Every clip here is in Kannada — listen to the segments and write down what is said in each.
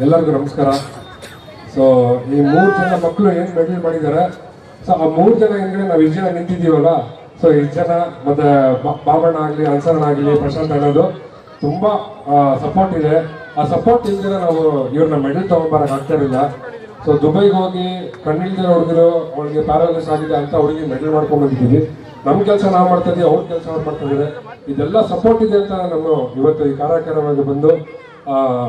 ಎಲ್ಲರಿಗೂ ನಮಸ್ಕಾರ. ಸೊ ಈ ಮೂರು ಜನ ಮಕ್ಕಳು ಏನು ಮೆಡಲ್ ಮಾಡಿದ್ದಾರೆ? ಸೊ ಆ ಮೂರು ಜನ ಹಿಂದೆ ನಾವು ಇಷ್ಟು ಜನ ನಿಂತಿದ್ದೀವಲ್ಲ? ಸೊ ಈ ಜನ ಮತ್ತೆ ಬಾಬಣ್ಣ ಆಗಲಿ ಅನ್ಸರಣ ಆಗಲಿ, ಪ್ರಶಾಂತ್ ಅನ್ನೋದು ತುಂಬ ಸಪೋರ್ಟ್ ಇದೆ. ಆ ಸಪೋರ್ಟ್ ಇಲ್ದಿರ ನಾವು ಇವ್ರನ್ನ ಮೆಡಲ್ ತೊಗೊಂಬರಕ್ಕೆ ಆಗ್ತಾ ಇರಲಿಲ್ಲ. ಸೊ ದುಬೈಗೆ ಹೋಗಿ ಕಣ್ಣಿಲ್ದಿರೋ ಹುಡುಗರು, ಅವಳಿಗೆ ಪ್ಯಾರಾಲಿಸ್ ಆಗಿದೆ ಅಂತ ಹುಡುಗಿ ಮೆಡಲ್ ಮಾಡ್ಕೊಂಡು ಬಂದಿದ್ದೀವಿ ನಮ್ಮ ಕೆಲಸ ನಾವು ಮಾಡ್ತಾ ಇದೀವಿ, ಅವ್ರ ಕೆಲಸ ಅವ್ರು ಮಾಡ್ತಾ ಇದ್ದಾರೆ ಇದೆಲ್ಲ ಸಪೋರ್ಟ್ ಇದೆ ಅಂತ ನಾನು ಇವತ್ತು ಈ ಕಾರ್ಯಕ್ರಮಕ್ಕೆ ಬಂದು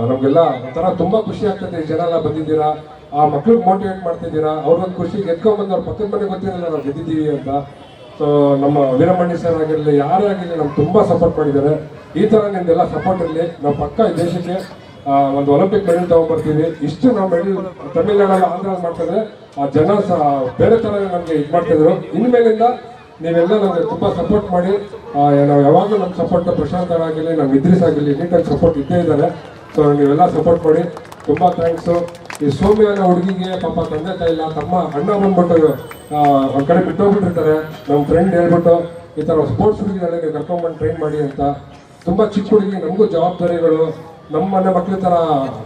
ನಮ್ಗೆಲ್ಲ ಒಂಥರ ತುಂಬ ಖುಷಿ ಆಗ್ತದೆ. ಜನ ಎಲ್ಲ ಬಂದಿದ್ದೀರಾ? ಆ ಮಕ್ಳಿಗೆ ಮೋಟಿವೇಟ್ ಮಾಡ್ತಿದ್ದೀರಾ? ಅವ್ರಿಗೊಂದು ಖುಷಿ ಗೆದ್ಕೊಂಡ್ ಬಂದು ಅವ್ರ ಪಕ್ಕದ ಮನೆಗೆ ಗೊತ್ತಿರಲಿಲ್ಲ ನಾವು ಗೆದ್ದಿದ್ದೀವಿ ಅಂತ. ಸೊ ನಮ್ಮ ವೀರಮಣಿ ಸರ್ ಆಗಿರಲಿ, ಯಾರೇ ಆಗಿರಲಿ ನಮ್ಗೆ ತುಂಬ ಸಪೋರ್ಟ್ ಮಾಡಿದ್ದಾರೆ. ಈ ಥರ ನಿಮ್ದೆಲ್ಲ ಸಪೋರ್ಟ್ ಇರಲಿ. ನಾವು ಪಕ್ಕ ದೇಶಕ್ಕೆ ಒಂದು ಒಲಿಂಪಿಕ್ ಮೆಡಲ್ ತಗೊಂಡ್ಬರ್ತೀವಿ ಇಷ್ಟು ನಾವು ಮೆಡಲ್ ತಮಿಳ್ನಾಡಲ್ಲಿ ಆಂಧ್ರ ಮಾಡ್ತಿದ್ರೆ, ಆ ಜನ ಸಹ ಬೇರೆ ಥರ ನಮಗೆ ಇದು ಮಾಡ್ತಿದ್ರು. ಇನ್ಮೇಲಿಂದ ನೀವೆಲ್ಲ ನಮಗೆ ತುಂಬಾ ಸಪೋರ್ಟ್ ಮಾಡಿ. ನಾವು ಯಾವಾಗಲೂ ನಮ್ಮ ಸಪೋರ್ಟ್ ಪ್ರಶಾಂತ್ ಆಗಿರಲಿ ನಮ್ಮ ಇದ್ರಿಸ್ ಆಗಿರಲಿ, ನೀಟಾಗಿ ಸಪೋರ್ಟ್ ಇದ್ದೇ ಇದ್ದಾರೆ ಸೊ ನೀವೆಲ್ಲ ಸಪೋರ್ಟ್ ಮಾಡಿ. ತುಂಬಾ ಥ್ಯಾಂಕ್ಸು ಈ ಸೌಮ್ಯ ಹುಡುಗಿಗೆ ಪಾಪ ತಂದೆ ತಾಯಿ ಇಲ್ಲ ತಮ್ಮ ಅಣ್ಣ ಬಂದ್ಬಿಟ್ಟು ಒಂದ್ ಕಡೆ ಬಿಟ್ಟೋಗ್ಬಿಟ್ಟಿರ್ತಾರೆ. ನಮ್ಮ ಫ್ರೆಂಡ್ ಹೇಳ್ಬಿಟ್ಟು, ಈ ಥರ ಸ್ಪೋರ್ಟ್ಸ್ ಹುಡುಗಿಗಳಿಗೆ ಟ್ರೈನ್ ಮಾಡಿ ಅಂತ. ತುಂಬಾ ಚಿಕ್ಕ ಹುಡುಗಿ, ನಮಗೂ ಜವಾಬ್ದಾರಿಗಳು. ನಮ್ಮ ಮನೆ ಮಕ್ಕಳ ಥರ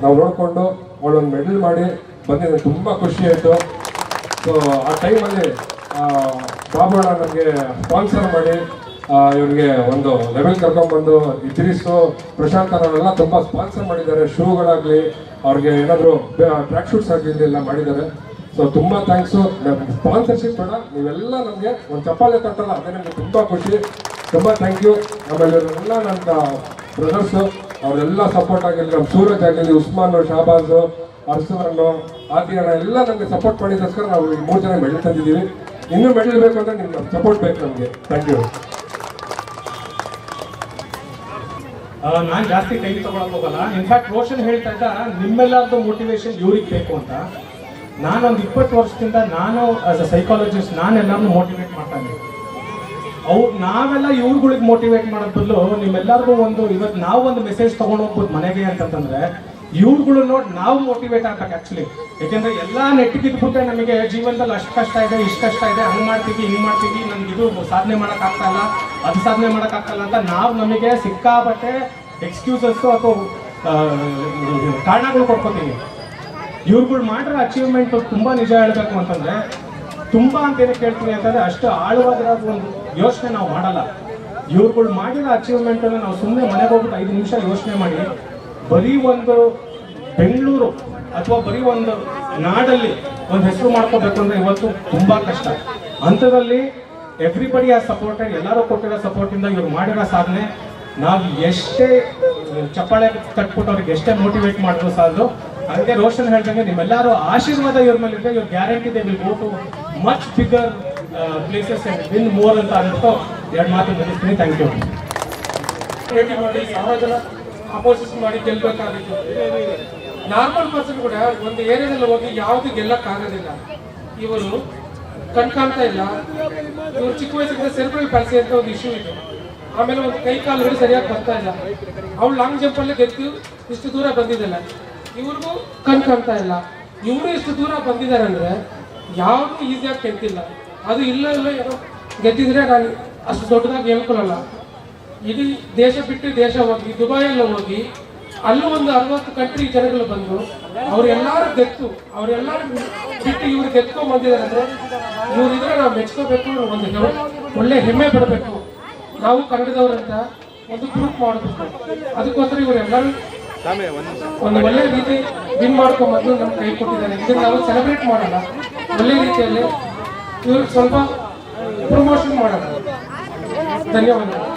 ನಾವು ನೋಡಿಕೊಂಡು ಅವಳೊಂದು ಮೆಡಲ್ ಮಾಡಿ ಬಂದಿದ್ದೆ ತುಂಬಾ ಖುಷಿ ಆಯಿತು. ಸೊ ಆ ಟೈಮಲ್ಲಿ ಬಾಬಣ್ಣ ನನಗೆ ಸ್ಪಾನ್ಸರ್ ಮಾಡಿ ಇವ್ರಿಗೆ ಒಂದು ಲೆವೆಲ್ ಕರ್ಕೊಂಡ್ಬಂದು ಇತಿರಿಸು ಪ್ರಶಾಂತ್ ಅವರೆಲ್ಲ ತುಂಬ ಸ್ಪಾನ್ಸರ್ ಮಾಡಿದ್ದಾರೆ. ಶೂಗಳಾಗಲಿ, ಅವ್ರಿಗೆ ಏನಾದರೂ ಟ್ರ್ಯಾಕ್ ಶೂಟ್ಸ್ ಆಗಲಿ ಎಲ್ಲ ಮಾಡಿದ್ದಾರೆ. ಸೊ ತುಂಬ ಥ್ಯಾಂಕ್ಸು ಸ್ಪಾನ್ಸರ್ಶಿಪ್ ಬೇಡ, ನೀವೆಲ್ಲ ನಮಗೆ ಒಂದು ಚಪ್ಪಾಳೆ ತಟ್ಟಲ್ಲ, ಅದೇ ನಮಗೆ ತುಂಬ ಖುಷಿ. ತುಂಬ ಥ್ಯಾಂಕ್ ಯು ಆಮೇಲೆ ಇವರೆಲ್ಲ ನನ್ನ ಬ್ರದರ್ಸು ಅವರೆಲ್ಲ ಸಪೋರ್ಟ್ ಆಗಿರಲಿ ನಮ್ಮ ಸೂರಜ್ ಆಗಿರಲಿ, ಉಸ್ಮಾನು, ಶಾಬಾಜು ಅರ್ಸುವನ್ನು ಆದಿಯಣ್ಣ ಎಲ್ಲ ನಮಗೆ ಸಪೋರ್ಟ್ ಮಾಡಿದ್ದೋಸ್ಕರ ನಾವು ಈ ಮೂರು ಜನ ಮೆಡಲ್ ತಂದಿದ್ದೀವಿ. ಇನ್ನೂ ಮೆಡಲ್ ಬೇಕು ಅಂದ್ರೆ ನಿಮ್ಗೆ ಸಪೋರ್ಟ್ ಬೇಕು ನಮಗೆ. ಥ್ಯಾಂಕ್ ಯು ನಾನು ಜಾಸ್ತಿ ಟೈಮ್ ತಗೊಳಕ್ ಹೋಗಲ್ಲ. ಇನ್ಫ್ಯಾಕ್ಟ್ ರೋಷನ್ ಹೇಳ್ತಾ ನಿಮ್ಮೆಲ್ಲರದ್ದು ಮೋಟಿವೇಶನ್ ಇವ್ರಿಗೆ ಬೇಕು ಅಂತ. ನಾನೊಂದು ಇಪ್ಪತ್ತು ವರ್ಷದಿಂದ ನಾನು ಆಸ್ ಅ ಸೈಕಾಲಜಿಸ್ಟ್ ನಾನೆಲ್ಲರನ್ನು ಮೋಟಿವೇಟ್ ಮಾಡ್ತಾ ಇದ್ದೀನಿ. ಅವು, ನಾವೆಲ್ಲ ಇವ್ರುಗಳಿಗೆ ಮೋಟಿವೇಟ್ ಮಾಡೋದ್ ಬದಲು ನಿಮ್ಮೆಲ್ಲರಿಗೂ ಒಂದು ಇವತ್ತು ನಾವು ಒಂದು ಮೆಸೇಜ್ ತಗೊಂಡು ಹೋಗ್ಬೋದು ಮನೆಗೆ ಅಂತಂತಂದ್ರೆ ಇವ್ರುಗಳು ನೋಡಿ ನಾವು ಮೋಟಿವೇಟ್ ಆಗ್ಬೇಕು ಆಕ್ಚುಲಿ ಯಾಕೆಂದ್ರೆ ಎಲ್ಲಾ ನೆಟ್ಟಿಗಿದ್ಬಿಟ್ಟೆ ನಮಗೆ ಜೀವನದಲ್ಲಿ ಅಷ್ಟು ಕಷ್ಟ ಇದೆ, ಇಷ್ಟು ಕಷ್ಟ ಇದೆ, ಹಂಗೆ ಮಾಡ್ತೀವಿ, ಹಿಂಗೆ ಮಾಡ್ತೀವಿ ನಮ್ಗೆ ಇದು ಸಾಧನೆ ಮಾಡಕ್ ಆಗ್ತಾ ಇಲ್ಲ, ಅದು ಸಾಧನೆ ಮಾಡೋಕ್ಕಾಗ್ತಾಯಿಲ್ಲ ಅಂತ ನಾವು ನಮಗೆ ಸಿಕ್ಕಾಪಟ್ಟೆ ಎಕ್ಸ್ಕ್ಯೂಸಸ್ಸು ಅಥವಾ ಕಾರಣಗಳು ಕೊಡ್ಕೊತೀವಿ ಇವ್ರುಗಳು ಮಾಡಿರೋ ಅಚೀವ್ಮೆಂಟ್ ತುಂಬಾ ನಿಜ ಹೇಳ್ಬೇಕು ಅಂತಂದ್ರೆ, ತುಂಬಾ ಅಂತ ಏನಕ್ಕೆ ಹೇಳ್ತೀನಿ ಅಂತಂದ್ರೆ ಅಷ್ಟು ಆಳವಾಗಿರೋ ಒಂದು ಯೋಚನೆ ನಾವು ಮಾಡಲ್ಲ. ಇವ್ರುಗಳು ಮಾಡಿರೋ ಅಚೀವ್ಮೆಂಟ್ ಅನ್ನ ನಾವು ಸುಮ್ಮನೆ ಮನೆಗೆ ಹೋಗ್ಬಿಟ್ಟು ಐದು ನಿಮಿಷ ಯೋಚನೆ ಮಾಡಿ ಬರೀ ಒಂದು ಬೆಂಗಳೂರು ಅಥವಾ ಬರೀ ಒಂದು ನಾಡಲ್ಲಿ ಒಂದು ಹೆಸರು ಮಾಡ್ಕೋಬೇಕು ಅಂದ್ರೆ ಇವತ್ತು ತುಂಬಾ ಕಷ್ಟ. ಅಂಥದ್ರಲ್ಲಿ ಎವ್ರಿಬಡಿ ಆ ಸಪೋರ್ಟ್ ಎಲ್ಲರೂ ಕೊಟ್ಟಿರೋ ಸಪೋರ್ಟ್ ಇಂದ ಇವ್ರು ಮಾಡಿರೋ ಸಾಧನೆ. ನಾವು ಎಷ್ಟೇ ಚಪ್ಪಾಳೆ ತಟ್ಬಿಟ್ಟು ಅವ್ರಿಗೆ ಎಷ್ಟೇ ಮೋಟಿವೇಟ್ ಮಾಡಿದ್ರು ಸಾಲದು, ಹಂಗೆ ರೋಷನ್ ಹೇಳ್ದಂಗೆ ನಿಮ್ಮೆಲ್ಲರೂ ಆಶೀರ್ವಾದ ಇವ್ರ ಮೇಲೆ ಇದೆ ಇವ್ರು guarantee they will go to much bigger places and win more ಅಂತ ಅಂದ್ಬಿಟ್ಟು ಎರಡು ಮಾತು ಮುಗಿಸ್ತೀನಿ. ಥ್ಯಾಂಕ್ ಯು ಭೇಟಿ ಮಾಡಿ ಸಾವಿರ ಅಪೋಸಿಸ್ ಮಾಡಿ ಗೆಲ್ಬೇಕಾಗಿತ್ತು. ನಾರ್ಮಲ್ ಪರ್ಸನ್ ಕೂಡ ಒಂದು ಏರಿಯಾದಲ್ಲಿ ಹೋಗಿ ಯಾವುದು ಗೆಲ್ಲಕ್ಕಾಗೋದಿಲ್ಲ. ಇವರು ಕಣ್ ಕಾಣ್ತಾ ಇಲ್ಲ. ಇವರು ಚಿಕ್ಕ ವಯಸ್ಸಿಂದ ಸೆರೆಬ್ರಲ್ ಪ್ಯಾಲ್ಸಿ ಅಂತ ಒಂದು ಇಶ್ಯೂ ಇದೆ. ಆಮೇಲೆ ಒಂದು ಕೈ ಕಾಲುಗಳು ಸರಿಯಾಗಿ ಬರ್ತಾ ಇಲ್ಲ. ಅವಳು ಲಾಂಗ್ ಜಂಪ್ ಅಲ್ಲೇ ಗೆದ್ದು ಇಷ್ಟು ದೂರ ಬಂದಿದ್ದಲ್ಲ. ಇವ್ರಿಗೂ ಕಣ್ ಕಾಣ್ತಾ ಇಲ್ಲ. ಇವರು ಇಷ್ಟು ದೂರ ಬಂದಿದ್ದಾರೆ ಅಂದ್ರೆ ಯಾವ್ದು ಈಸಿಯಾಗಿ ಗೆದ್ದಿಲ್ಲ. ಅದು ಇಲ್ಲ ಇಲ್ಲ ಏನೋ ಗೆದ್ದಿದ್ರೆ ನಾನು ಅಷ್ಟು ದೊಡ್ಡದಾಗಿ ಹೇಳ್ಕೊಳ್ಳಲ್ಲ. ಇಡೀ ದೇಶ ಬಿಟ್ಟು ದೇಶ ಹೋಗಿ, ದುಬೈಯಲ್ಲಿ ಹೋಗಿ, ಅಲ್ಲೂ ಒಂದು ಅರವತ್ತು ಕಂಟ್ರಿ ಜನಗಳು ಬಂದು, ಅವ್ರೆಲ್ಲಾರು ಗೆತ್ತು ಅವ್ರೆಲ್ಲಾರು ಬಿಟ್ಟು ಇವ್ರು ಗೆತ್ಕೊಂಡ್ ಬಂದಿದ್ದಾರೆ ಅಂದ್ರೆ ಇವ್ರಿದ್ರೆ ನಾವು ಮೆಚ್ಕೋಬೇಕು ಒಂದು ಒಳ್ಳೆ ಹೆಮ್ಮೆ ಪಡಬೇಕು. ನಾವು ಕನ್ನಡದವ್ರಂತ ಒಂದು ಗ್ರೂಪ್ ಮಾಡಬೇಕು. ಅದಕ್ಕೋಸ್ಕರ ಇವರೆಲ್ಲರೂ ಒಂದು ಒಳ್ಳೆ ರೀತಿ ವಿನ್ ಮಾಡ್ಕೊಂಬಂದು ನಮ್ಗೆ ಕೈ ಕೊಟ್ಟಿದ್ದಾರೆ. ಇದನ್ನ ನಾವು ಸೆಲೆಬ್ರೇಟ್ ಮಾಡೋಣ. ಒಳ್ಳೆ ರೀತಿಯಲ್ಲಿ ಇವ್ರಿಗೆ ಸ್ವಲ್ಪ ಪ್ರಮೋಷನ್ ಮಾಡೋಣ. ಧನ್ಯವಾದಗಳು.